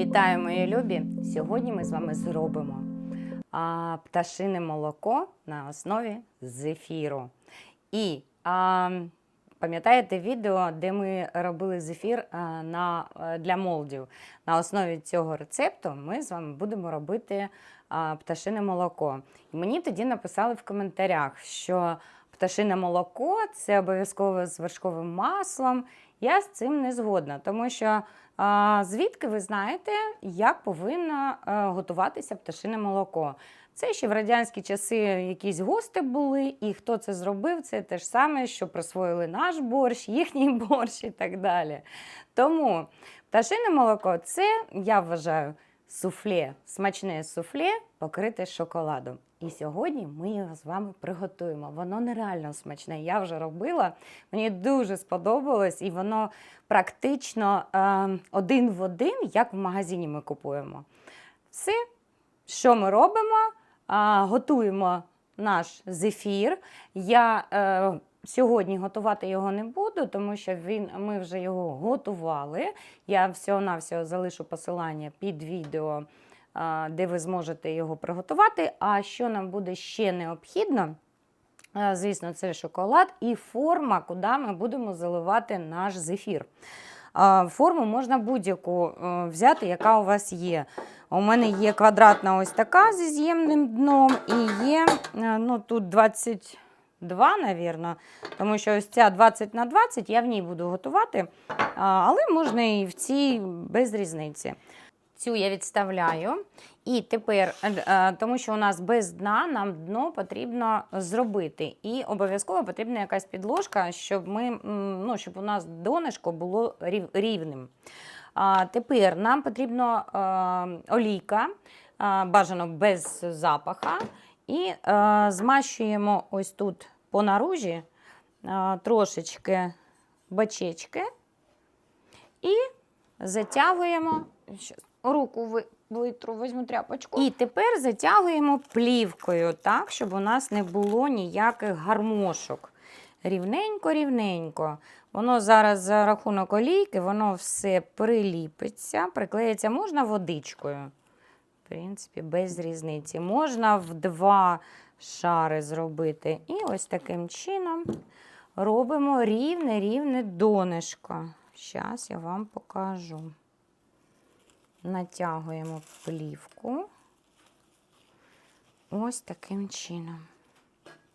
Вітаю, мої любі! Сьогодні ми з вами зробимо а, пташине молоко на основі зефіру. І а, пам'ятаєте відео, де ми робили зефір а, на, е, для молдів? На основі цього рецепту ми з вами будемо робити а, пташине молоко. І мені тоді написали в коментарях, що пташине молоко це обов'язково з вершковим маслом. Я з цим не згодна, тому що а, звідки ви знаєте, як повинно е, готуватися пташине молоко? Це ще в радянські часи якісь гости були, і хто це зробив, це те ж саме, що присвоїли наш борщ, їхній борщ і так далі. Тому пташине молоко це, я вважаю, суфле, смачне суфле, покрите шоколадом. І сьогодні ми його з вами приготуємо. Воно нереально смачне. Я вже робила, мені дуже сподобалось, і воно практично е, один в один, як в магазині ми купуємо. Все, що ми робимо? А, готуємо наш зефір. Я е, сьогодні готувати його не буду, тому що він, ми вже його готували. Я всього-навсього залишу посилання під відео, де ви зможете його приготувати. А що нам буде ще необхідно? Звісно, це шоколад і форма, куди ми будемо заливати наш зефір. Форму можна будь-яку е, взяти, яка у вас є. У мене є квадратна ось така зі з'ємним дном, і є е, ну, тут 22, навірно, тому що ось ця 20 на 20 я в ній буду готувати, але можна і в цій без різниці. Цю я відставляю. І тепер, е, е, тому що у нас без дна, нам дно потрібно зробити. І обов'язково потрібна якась підложка, щоб ми, ну, щоб у нас донышко було рівним. Тепер нам потрібно е, олійка, бажано без запаха. І змащуємо ось тут по наружі трошечки бачечки і затягуємо. Руку ви- витру, візьму тряпочку. І тепер затягуємо плівкою, так, щоб у нас не було ніяких гармошок. Рівненько, рівненько. Воно зараз за рахунок олійки, воно все приліпиться, приклеїться. Можна водичкою. В принципі, без різниці. Можна в два шари зробити. І ось таким чином робимо рівне-рівне донышко. Зараз я вам покажу. Натягуємо плівку ось таким чином.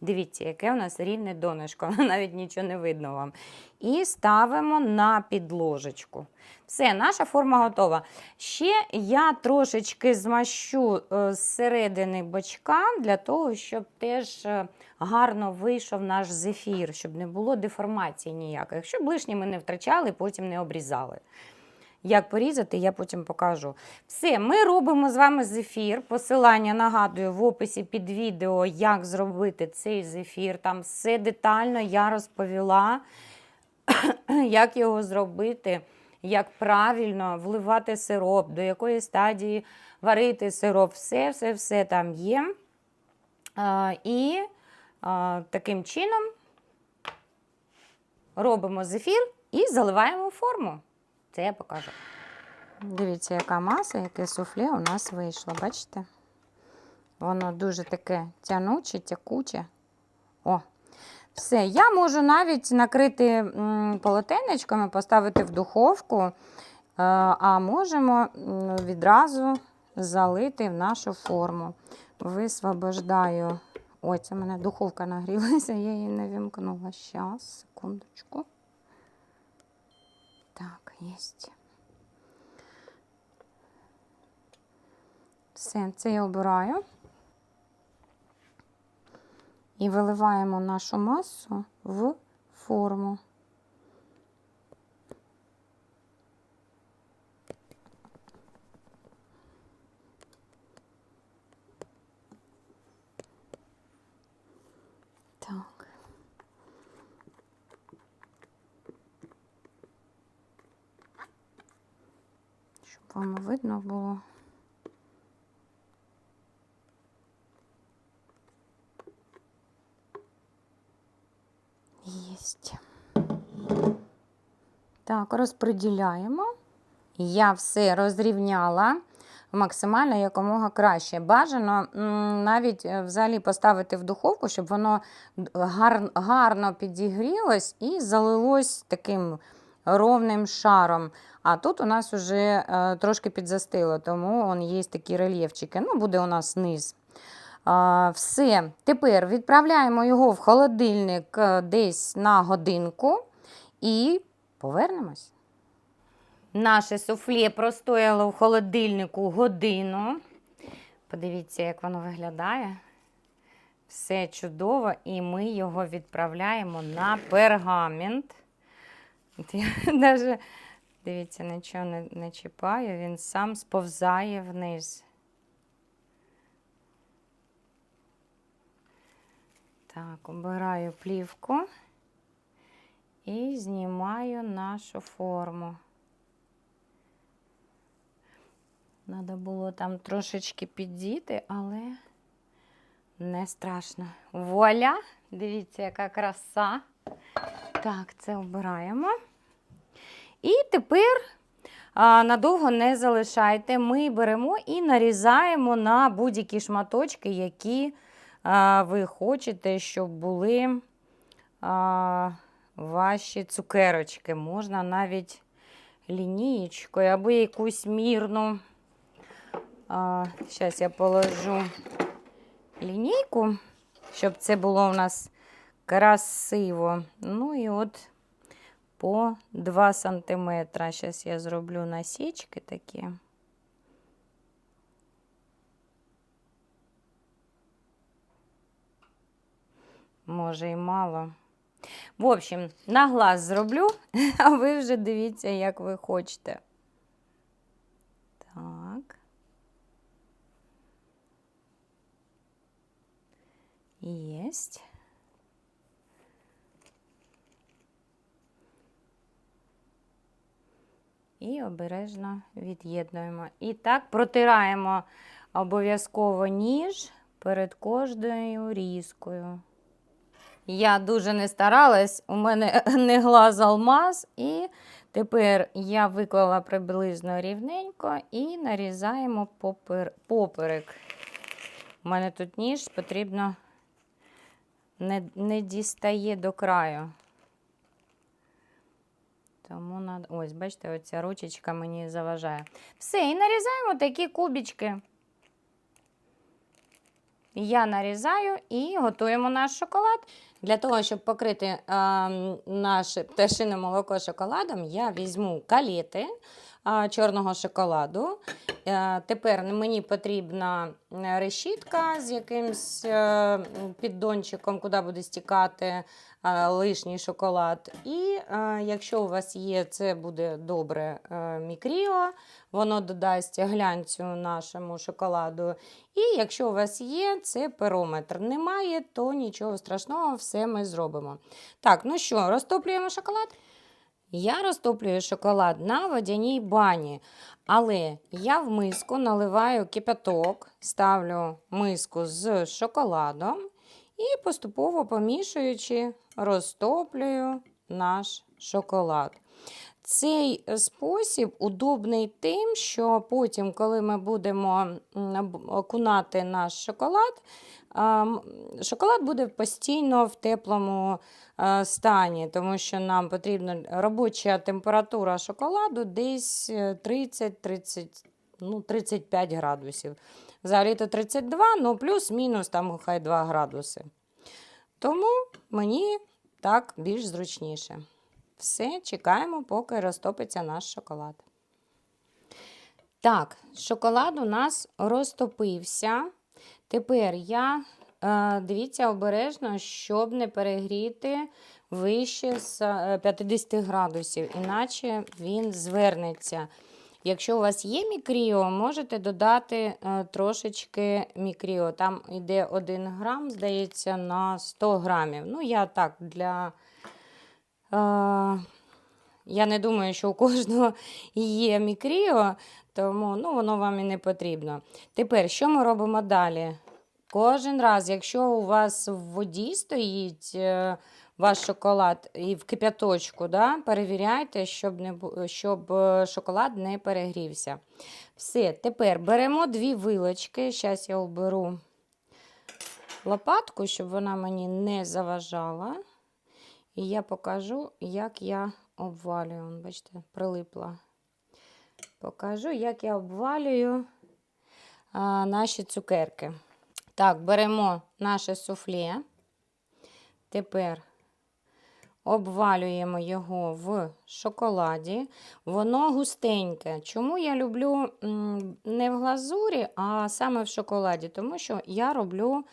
Дивіться, яке у нас рівне донышко, навіть нічого не видно вам. І ставимо на підложечку. Все, наша форма готова. Ще я трошечки змащу е, зсередини бочка для того, щоб теж е, гарно вийшов наш зефір, щоб не було деформації ніяких, щоб лишні ми не втрачали, потім не обрізали. Як порізати, я потім покажу. Все, ми робимо з вами зефір. Посилання нагадую в описі під відео, як зробити цей зефір. Там все детально я розповіла, як його зробити, як правильно вливати сироп, до якої стадії варити сироп. Все, все, все там є. А, і а, таким чином робимо зефір і заливаємо форму. Це я покажу. Дивіться, яка маса, яке суфле у нас вийшло, бачите? Воно дуже таке тянуче, тякуче. О, все. Я можу навіть накрити полотенечками, поставити в духовку, е, а можемо відразу залити в нашу форму. Висвобождаю. Ой, це мене духовка нагрілася, я її не вімкнула. Щас, секундочку. Єсть. Все, це я обираю. І виливаємо нашу масу в форму. Щоб вам видно було. Єсть. Так, розподіляємо я все розрівняла максимально якомога краще. Бажано навіть е, взагалі поставити в духовку, щоб воно гар, гарно підігрілось і залилось таким ровним шаром. А тут у нас вже е, трошки підзастило, тому он є такі рельєфчики. Ну, буде у нас низ. Все. Тепер відправляємо його в холодильник е, десь на годинку і повернемось. Наше суфлє простояло в холодильнику годину. Подивіться, як воно виглядає. Все чудово, і ми його відправляємо на пергамент. Я навіть, дивіться, нічого не, не чіпаю, він сам сповзає вниз. Так, обираю плівку і знімаю нашу форму. Надо було там трошечки піддіти, але не страшно. Вуаля! Дивіться, яка краса. Так, це обираємо. І тепер надовго не залишайте. Ми беремо і нарізаємо на будь-які шматочки, які ви хочете, щоб були ваші цукерочки. Можна навіть лінієчкою або якусь мірну. Зараз я положу лінійку, щоб це було у нас красиво. Ну і от по 2 см. Зараз я зроблю насічки такі. Може і мало. В общем, на глаз зроблю, а ви вже дивіться, як ви хочете. Так. Єсть. І обережно від'єднуємо. І так протираємо обов'язково ніж перед кожною різкою. Я дуже не старалась, у мене не глаз алмаз, і тепер я виклала приблизно рівненько і нарізаємо попер... поперек. У мене тут ніж потрібно не, не дістає до краю. Тому надо... Ось, бачите, оця ручечка мені заважає. Все, і нарізаємо такі кубічки. Я нарізаю і готуємо наш шоколад. Для того, щоб покрити е, наше пташине молоко шоколадом, я візьму каліти чорного шоколаду. Е, тепер мені потрібна решітка з якимсь е, піддончиком, куди буде стікати е, лишній шоколад. І е, якщо у вас є, це буде добре е, мікріо, воно додасть глянцю нашому шоколаду. І якщо у вас є, це перометр. Немає, то нічого страшного, все ми зробимо. Так, ну що, розтоплюємо шоколад? Я розтоплюю шоколад на водяній бані, але я в миску наливаю кипяток, ставлю миску з шоколадом і поступово помішуючи, розтоплюю наш шоколад. Цей спосіб удобний тим, що потім, коли ми будемо окунати наш шоколад, шоколад буде постійно в теплому стані, тому що нам потрібна робоча температура шоколаду десь 30-30, ну, 35 градусів. Взагалі то 32, ну плюс-мінус там хай 2 градуси. Тому мені так більш зручніше. Все, чекаємо, поки розтопиться наш шоколад. Так, шоколад у нас розтопився. Тепер я, е, дивіться, обережно, щоб не перегріти вище з 50 градусів, іначе він звернеться. Якщо у вас є мікріо, можете додати е, трошечки мікріо. Там йде 1 грам, здається, на 100 грамів. Ну, я так для. Я не думаю, що у кожного є мікріо, тому ну, воно вам і не потрібно. Тепер, що ми робимо далі? Кожен раз, якщо у вас в воді стоїть е, ваш шоколад і в кип'яточку, да, перевіряйте, щоб, не, щоб е, шоколад не перегрівся. Все, тепер беремо дві вилочки. Зараз я оберу лопатку, щоб вона мені не заважала. І я покажу, як я обвалюю. Бачите, прилипла. Покажу, як я обвалюю а, наші цукерки. Так, беремо наше суфле. Тепер обвалюємо його в шоколаді. Воно густеньке. Чому я люблю не в глазурі, а саме в шоколаді? Тому що я роблю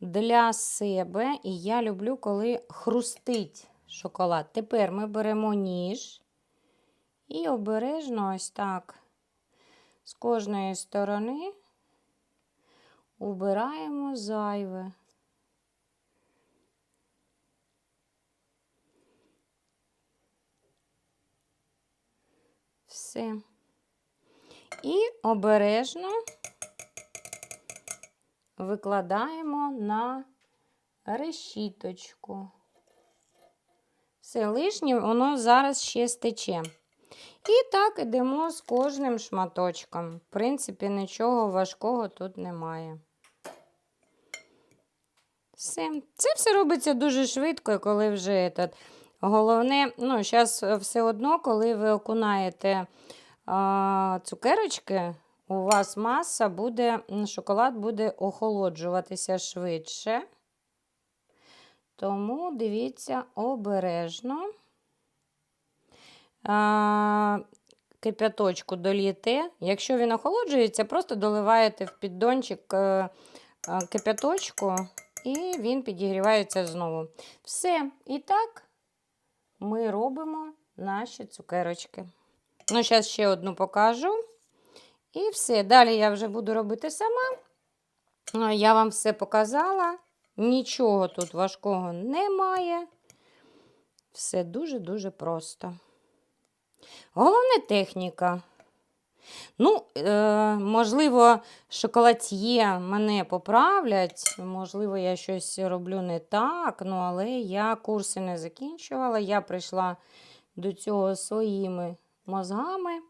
для себе і я люблю, коли хрустить шоколад. Тепер ми беремо ніж і обережно ось так з кожної сторони убираємо зайве. Все. І обережно викладаємо на решіточку. Все лишнє, воно зараз ще стече. І так ідемо з кожним шматочком. В принципі, нічого важкого тут немає. Все. Це все робиться дуже швидко, коли вже этот. Головне, ну, зараз все одно, коли ви окунаєте а, цукерочки, у вас маса буде, шоколад буде охолоджуватися швидше. Тому дивіться обережно. Кип'яточку долієте. Якщо він охолоджується, просто доливаєте в піддончик е, е, кип'яточку і він підігрівається знову. Все. І так ми робимо наші цукерочки. Ну, зараз ще одну покажу. І все. Далі я вже буду робити сама. Я вам все показала. Нічого тут важкого немає. Все дуже-дуже просто. Головне техніка. Ну, е, можливо, шоколад'є мене поправлять, можливо, я щось роблю не так, ну, але я курси не закінчувала. Я прийшла до цього своїми мозгами,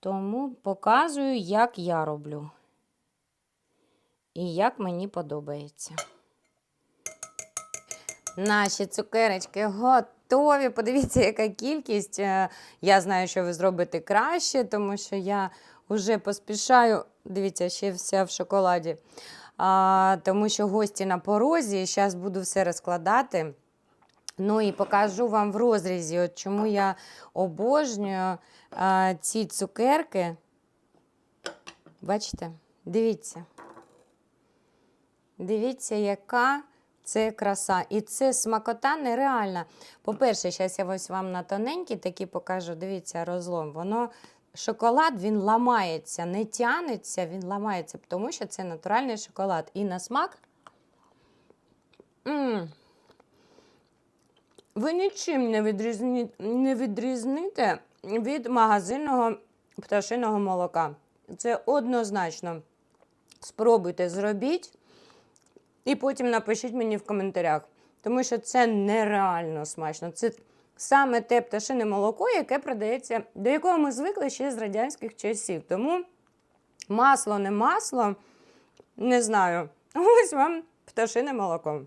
тому показую, як я роблю. І як мені подобається. Наші цукерочки готові. Подивіться, яка кількість. Е, Я знаю, що ви зробите краще, тому що я вже поспішаю. Дивіться, ще вся в шоколаді. А, тому що гості на порозі. Зараз буду все розкладати. Ну і покажу вам в розрізі, от чому я обожнюю а, ці цукерки. Бачите? Дивіться. Дивіться, яка це краса. І це смакота нереальна. По-перше, зараз я ось вам на тоненький такі покажу. Дивіться, розлом. Воно шоколад він ламається, не тянеться, він ламається, тому що це натуральний шоколад. І на смак. м ви нічим не, відрізні... не відрізните від магазинного пташиного молока. Це однозначно. Спробуйте, зробіть. І потім напишіть мені в коментарях, тому що це нереально смачно. Це саме те пташине молоко, яке продається, до якого ми звикли ще з радянських часів. Тому масло не масло, не знаю. Ось вам пташине молоко.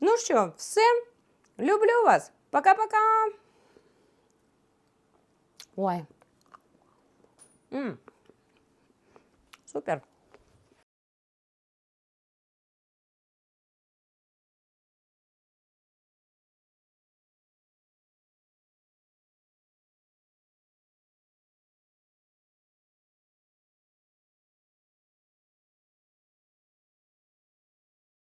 Ну що, все. Люблю вас. Пока-пока. Ой. М. Супер.